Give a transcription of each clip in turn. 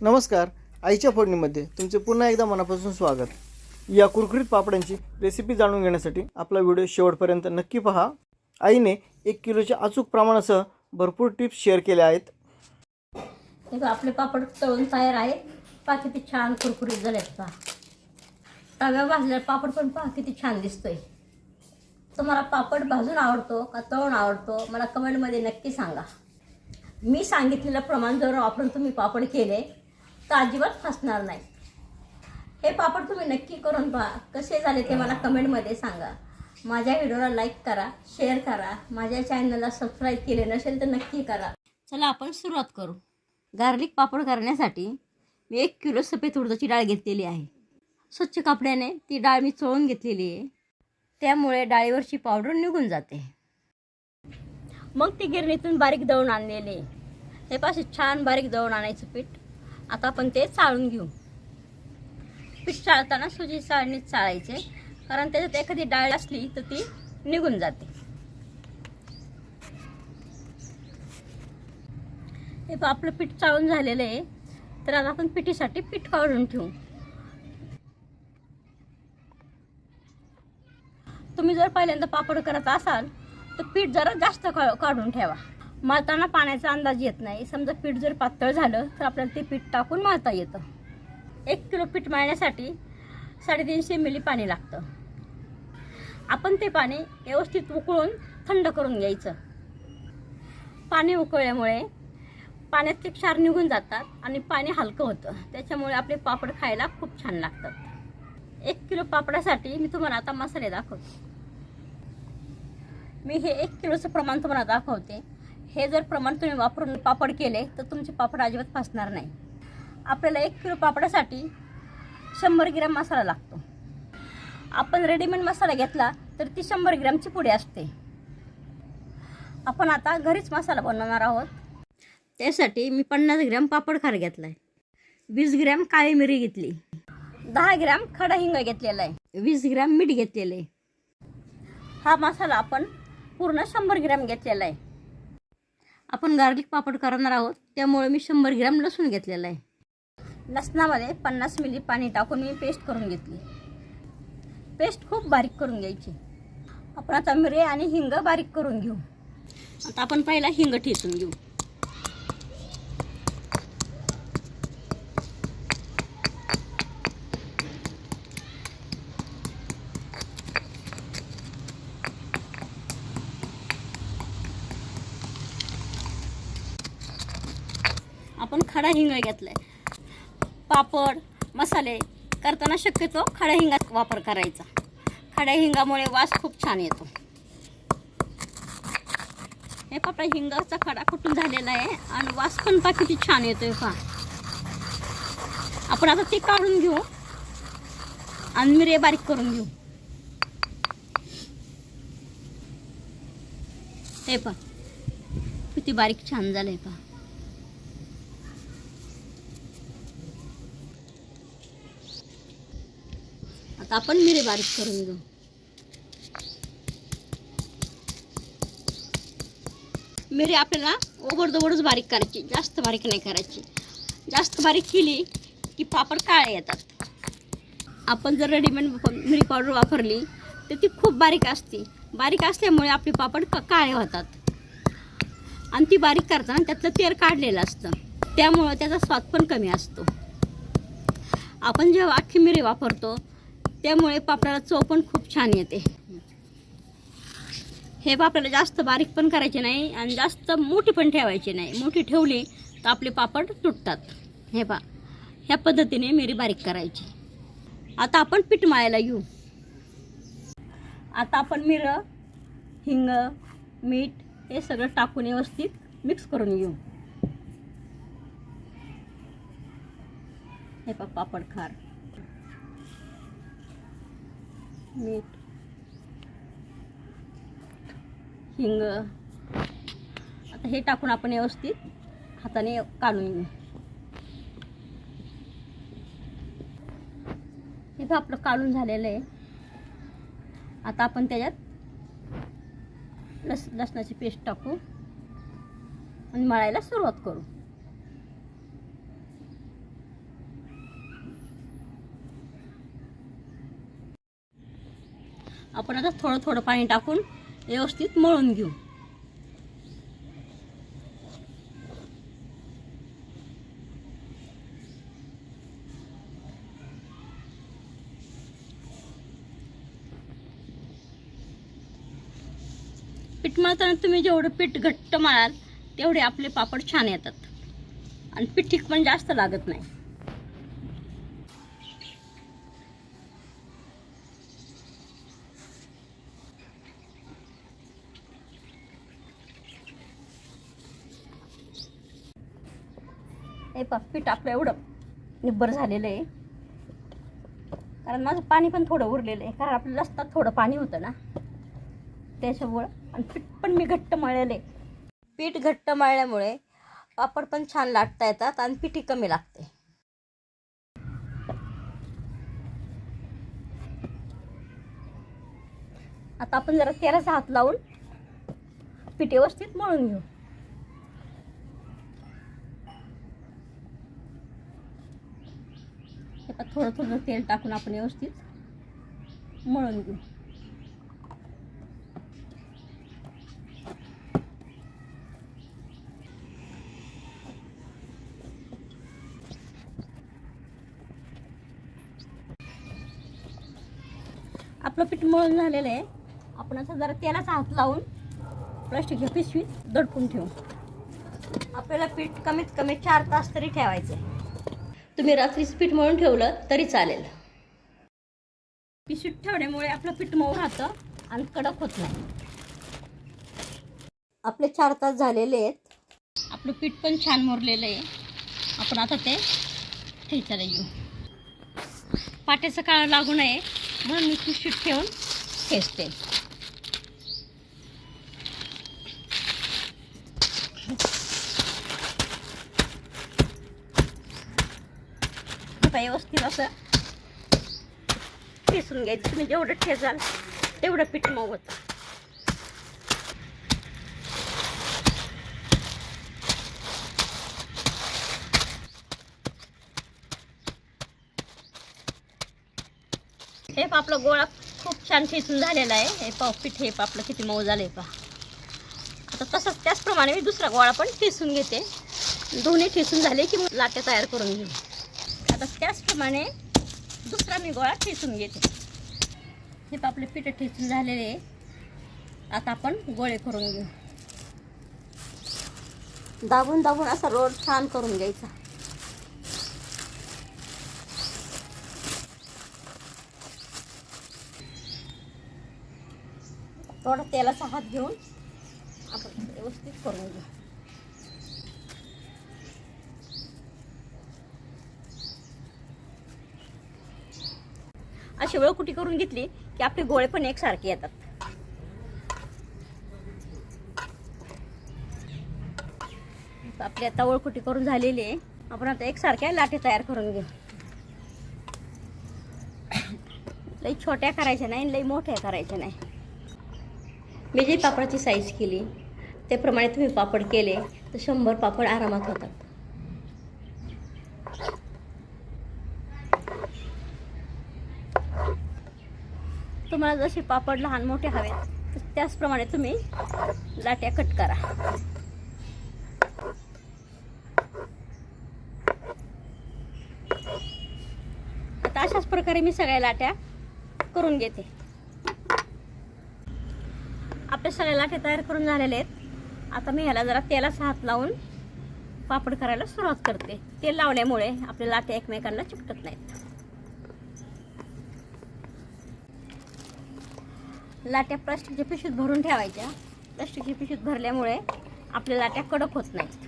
नमस्कार आईच्या फोडणीमध्ये तुमचे पुन्हा एकदा मनापासून स्वागत. या कुरकुरीत पापडांची रेसिपी जाणून घेण्यासाठी आपला व्हिडिओ शेवटपर्यंत नक्की पहा. आईने एक किलोच्या अचूक प्रमाणासह भरपूर टिप्स शेअर केल्या आहेत. हे आपले पापड तळून तयार आहेत. पहा किती छान कुरकुरीत झालेत पहा. तव्या भाजलेला पापड पण पहा किती छान दिसतोय. तुम्हाला पापड भाजून आवडतो का तळून आवडतो मला कमेंटमध्ये नक्की सांगा. मी सांगितलेलं प्रमाण जर वापरून तुम्ही पापड केले तर अजिबात फासणार नाही. हे पापड तुम्ही नक्की करून पहा. कसे झाले ते मला कमेंटमध्ये सांगा. माझ्या व्हिडिओला लाईक करा शेअर करा. माझ्या चॅनलला सबस्क्राईब केले नसेल तर नक्की करा. चला आपण सुरुवात करू. गार्लिक पापड करण्यासाठी मी एक किलो सफेद उडदाची डाळ घेतलेली आहे. स्वच्छ कापड्याने ती डाळ मी चोळून घेतलेली आहे. त्यामुळे डाळीवरची पावडर निघून जाते. मग ती गिरणीतून बारीक दळून आणलेली. हे पाशी छान बारीक दळून आणायचं पीठ. आता आपण ते चाळून घेऊ. पीठ चाळताना सुजी चाळणीत चाळायचे. कारण त्याच्यात एखादी डाळ असली तर ती निघून जाते. हे आपलं पीठ चाळून झालेलं आहे. तर आता आपण पिठीसाठी पीठ काढून ठेवू. तुम्ही जर पहिल्यांदा पापड करत असाल तर पीठ जरा जास्त का काढून ठेवा. मळताना पाण्याचा अंदाज येत नाही. समजा पीठ जर पातळ झालं तर आपल्याला ते पीठ टाकून मळता येतं. एक किलो पीठ मळण्यासाठी साडेतीनशे मिली पाणी लागतं. आपण ते पाणी व्यवस्थित उकळून थंड करून घ्यायचं. पाणी उकळल्यामुळे पाण्यातले क्षार निघून जातात आणि पाणी हलकं होतं. त्याच्यामुळे आपले पापड खायला खूप छान लागतात. एक किलो पापडासाठी मी तुम्हाला आता मसाले दाखवते. मी हे एक किलोचं प्रमाण तुम्हाला दाखवते. हे जर प्रमाण तुम्ही वापरून पापड केले तर तुमचे पापड अजिबात फासणार नाही. आपल्याला एक किलो पापडासाठी शंभर ग्रॅम मसाला लागतो. आपण रेडीमेड मसाला घेतला तर ती शंभर ग्रॅमची पुडी असते. आपण आता घरीच मसाला बनवणार आहोत. त्यासाठी मी पन्नास ग्रॅम पापड खार घेतला आहे वीस ग्रॅम काळी मिरी घेतली. दहा ग्रॅम खडा हिंग घेतलेला आहे. वीस ग्रॅम मीठ घेतलेलं आहे. हा मसाला आपण पूर्ण शंभर ग्रॅम घेतलेला आहे. आपण गार्लिक पापड करणार आहोत. त्यामुळे मी शंभर ग्रॅम लसूण घेतलेला आहे. लसणामध्ये पन्नास मिली पाणी टाकून मी पेस्ट करून घेतली. पेस्ट खूप बारीक करून घ्यायची. आपण आता मिरे आणि हिंग बारीक करून घेऊ. आता आपण पहिला हिंग ठेचून घेऊ. आपण खडा हिंग घेतलाय. पापड मसाले करताना शक्यतो खड्या हिंगाचा वापर करायचा. खड्या हिंगामुळे वास खूप छान येतो. हे पापडा हिंगाचा खडा कुठून झालेला आहे आणि वास पण पा किती छान येतोय पा आपण आता ते काढून घेऊ आणि मिरे बारीक करून घेऊ. हे पा किती बारीक छान झालंय पा आता आपण मिरे बारीक करून घेऊ. मिरे आपल्याला ओबडदोबडच बारीक करायची. जास्त बारीक नाही करायची. जास्त बारीक केली की पापड काळे येतात. आपण जर रेडीमेड मिरी पावडर वापरली तर ती खूप बारीक असते. बारीक असल्यामुळे आपले पापड क काळे होतात. आणि ती बारीक करताना त्यातलं तेल काढलेलं असतं. त्यामुळं त्याचा स्वाद पण कमी असतो. आपण जेव्हा अख्खी मिरी वापरतो त्यामुळे पापडाला चव पण खूप छान येते. हे पापडाला जास्त बारीक पण करायचे नाही आणि जास्त मोठी पण ठेवायची नाही. मोठी ठेवली तर आपले पापड तुटतात. हे पा ह्या पद्धतीने मिरी बारीक करायची. आता आपण पीठ मळायला घेऊ. आता आपण मिरं हिंग मीठ हे सगळं टाकून व्यवस्थित मिक्स करून घेऊ. हे पापड खार. मीठ हिंग. आता हे टाकून आपण व्यवस्थित हाताने काढून घेऊ. हे आपलं काढून झालेलं आहे. आता आपण त्याच्यात लस लसणाची पेस्ट टाकू आणि मळायला सुरुवात करू. आपण आता थोडं थोडं पाणी टाकून व्यवस्थित मळून घेऊ. पीठ मळताना तुम्ही जेवढं पीठ घट्ट मळाल तेवढे आपले पापड छान येतात. आणि पिठीक पण जास्त लागत नाही. पा पीठ आपलं एवढं. निब्बर झालेलं आहे. कारण माझं पाणी पण थोडं उरलेलं आहे. कारण आपल्या रस्त्यात थोडं पाणी होतं ना. त्याच्यामुळं आणि पीठ पण मी घट्ट मळलेलं आहे. पीठ घट्ट मळल्यामुळे पापड पण छान लाटता येतात आणि पिठी कमी लागते. आता आपण जरा तेलाचा हात लावून पीठ व्यवस्थित मळून घेऊ. आता थोडं थोडं तेल टाकून आपण व्यवस्थित मळून घेऊ. आपलं पीठ मळून झालेलं आहे. आपण असं जरा तेलाचा हात लावून प्लास्टिकच्या पिशवीत दडपून ठेवू. आपल्याला पीठ कमीत कमी चार तास तरी ठेवायचं आहे तुम्ही रात्रीच पीठ मळून ठेवलं तरी चालेल. पिशवीत ठेवण्यामुळे आपलं पीठ मऊ राहतं आणि कडक होत नाही. आपले चार तास झालेले आहेत. आपलं पीठ पण छान मुरलेलं आहे. आपण आता ते ठेचायला घेऊ पाट्याचं काळ लागू नये म्हणून मी पिशवीत ठेवून ठेचते. आता व्यवस्थित असं. ठेसून घ्यायचं. तुम्ही जेवढं ठेचाल तेवढं पीठ मऊ होतं हे आपला गोळा खूप छान ठेचून झालेला आहे. हे पाव पीठ हे आपलं किती मऊ झालं आहे पहा. आता तसंच त्याचप्रमाणे मी दुसरा गोळा पण ठेचून घेते. दोन्ही ठेसून झाले की मग लाटे तयार करून घेऊ. आता त्याचप्रमाणे दुसरा मी गोळा ठेचून घेते. हे आपले पीठ ठेचून झालेले आहे. आता आपण गोळे करून घेऊ. दाबून दाबून असा रोड छान करून घ्यायचा. थोडा तेलाचा हात घेऊन आपण व्यवस्थित करून घेऊ. अशी वेळकुटी करून घेतली की आपले गोळे पण एकसारखे येतात. आपली आता ओळखुटी करून झालेली आहे. आपण आता एकसारख्या लाटे तयार करून घेऊ. लई छोट्या करायच्या नाही लई मोठ्या करायच्या नाही. मी जी पापडाची साईज केली त्याप्रमाणे तुम्ही पापड केले तर शंभर पापड आरामात होतात. तुम्हाला जसे पापड लहान मोठे हवेत तर त्याचप्रमाणे तुम्ही लाट्या कट करा. आता अशाच प्रकारे मी सगळ्या लाट्या करून घेते. आपल्या सगळ्या लाट्या तयार करून झालेल्या आहेत. आता मी ह्याला जरा तेलाचा हात लावून पापड करायला सुरुवात करते. तेल लावल्यामुळे आपल्या लाट्या एकमेकांना चिकटत नाहीत. लाट्या प्लास्टिकच्या पिशवीत भरून ठेवायच्या. प्लास्टिकच्या पिशवीत भरल्यामुळे आपल्या लाट्या कडक होत नाहीत.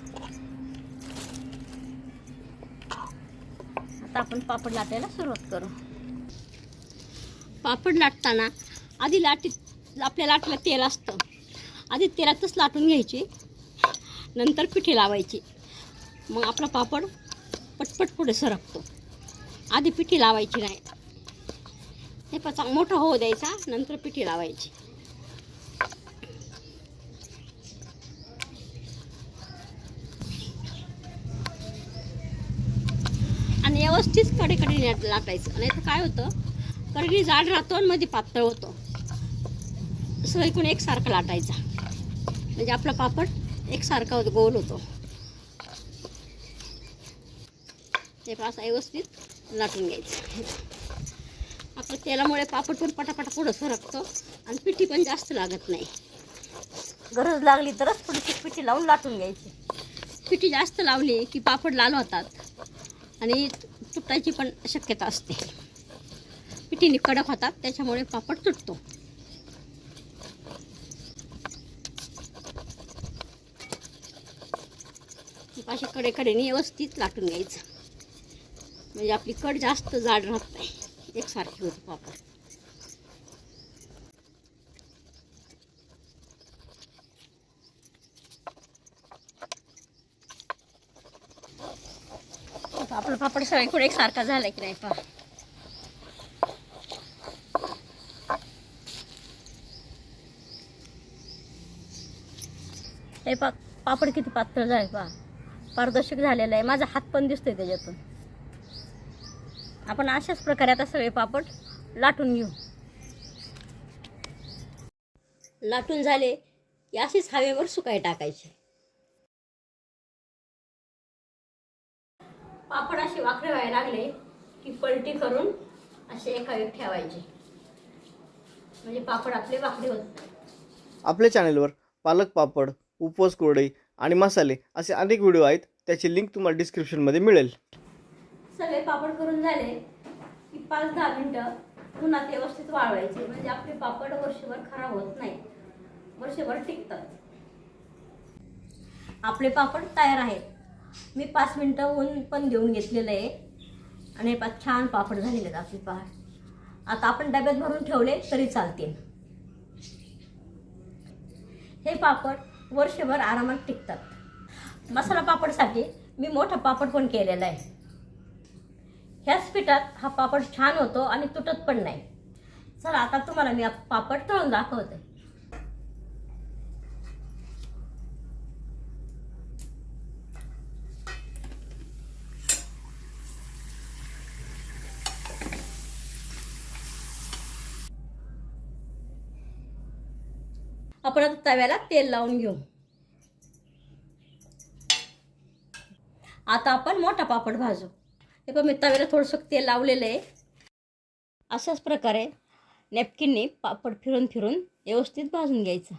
आता आपण पापड लाटायला सुरुवात करू. पापड लाटताना आधी लाटीत आपल्या लाटीला तेल असतं. आधी तेलातच लाटून घ्यायची. नंतर पिठी लावायची. मग आपला पापड पटपट पुढे सरकतो. आधी पिठी लावायची नाही. हे पचा मोठा होऊ द्यायचा नंतर पिठी लावायची. आणि व्यवस्थित कडे कडे लाटायचं. नाही तर काय होतं कडगी जाड राहतो आणि मध्ये पातळ होतो. सगळीकडून एकसारखा लाटायचा. म्हणजे आपला पापड एकसारखा होतो गोल होतो. ते पण असं व्यवस्थित लाटून घ्यायचं. तेलामुळे पापड पण पटापटा पुढं सरकतो आणि पिठी पण जास्त लागत नाही. गरज लागली तरच थोडीशी पिठी लावून लाटून घ्यायची. पिठी जास्त लावली की पापड लाल होतात आणि तुटायची पण शक्यता असते. पिठीने कडक होतात त्याच्यामुळे पापड तुटतो. अशा कडे कडेने व्यवस्थित लाटून घ्यायचं. म्हणजे आपली कड जास्त जाड राहत नाही. एकसारखी होती पापड. पापड पापड सगळीकडे एकसारखा झाला की नाही पहा. हे पा पापड किती पातळ झाले पहा. पारदर्शक झालेलं आहे. माझा हात पण दिसतोय त्याच्यातून. आपण अशाच प्रकारे आता सगळे पापड लाटून घेऊ. लाटून झाले की असेच हवेवर सुकाय टाकायचे. पापड असे वाकडे व्हायला लागले की पलटी करून असे एका वेळ ठेवायचे. म्हणजे पापड आपले वाकडे होत आपल्या चॅनेलवर पालक पापड उपवास कोरडे आणि मसाले असे अनेक व्हिडिओ आहेत त्याची लिंक तुम्हाला डिस्क्रिप्शनमध्ये मिळेल. सगळे पापड करून झाले की पाच दहा मिनटं उन्हात व्यवस्थित वाळवायचे. म्हणजे आपले पापड वर्षभर खराब होत नाही वर्षभर टिकतात. आपले पापड तयार आहेत. मी पाच मिनटं ऊन पण देऊन घेतलेलं आहे. आणि पाच छान पापड झालेले आहेत आपले पहा आता आपण डब्यात भरून ठेवले तरी चालतील. हे पापड वर्षभर आरामात टिकतात. मसाला पापडसाठी मी मोठा पापड पण केलेला आहे. ह्याच पिठात हा पापड छान होतो आणि तुटत पण नाही. चला आता तुम्हाला मी पापड तळून दाखवते. आपण आता तव्याला तेल लावून घेऊ. आता आपण मोठा पापड भाजू. हे पण मी तव्याला थोडंसं तेल लावलेलं आहे. अशाच प्रकारे नॅपकिनने पापड फिरून फिरून व्यवस्थित भाजून घ्यायचं.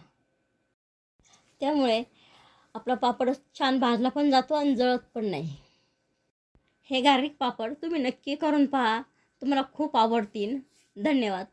त्यामुळे आपला पापड छान भाजला पण जातो आणि जळत पण नाही. हे गार्लिक पापड तुम्ही नक्की करून पहा. तुम्हाला खूप आवडतील. धन्यवाद.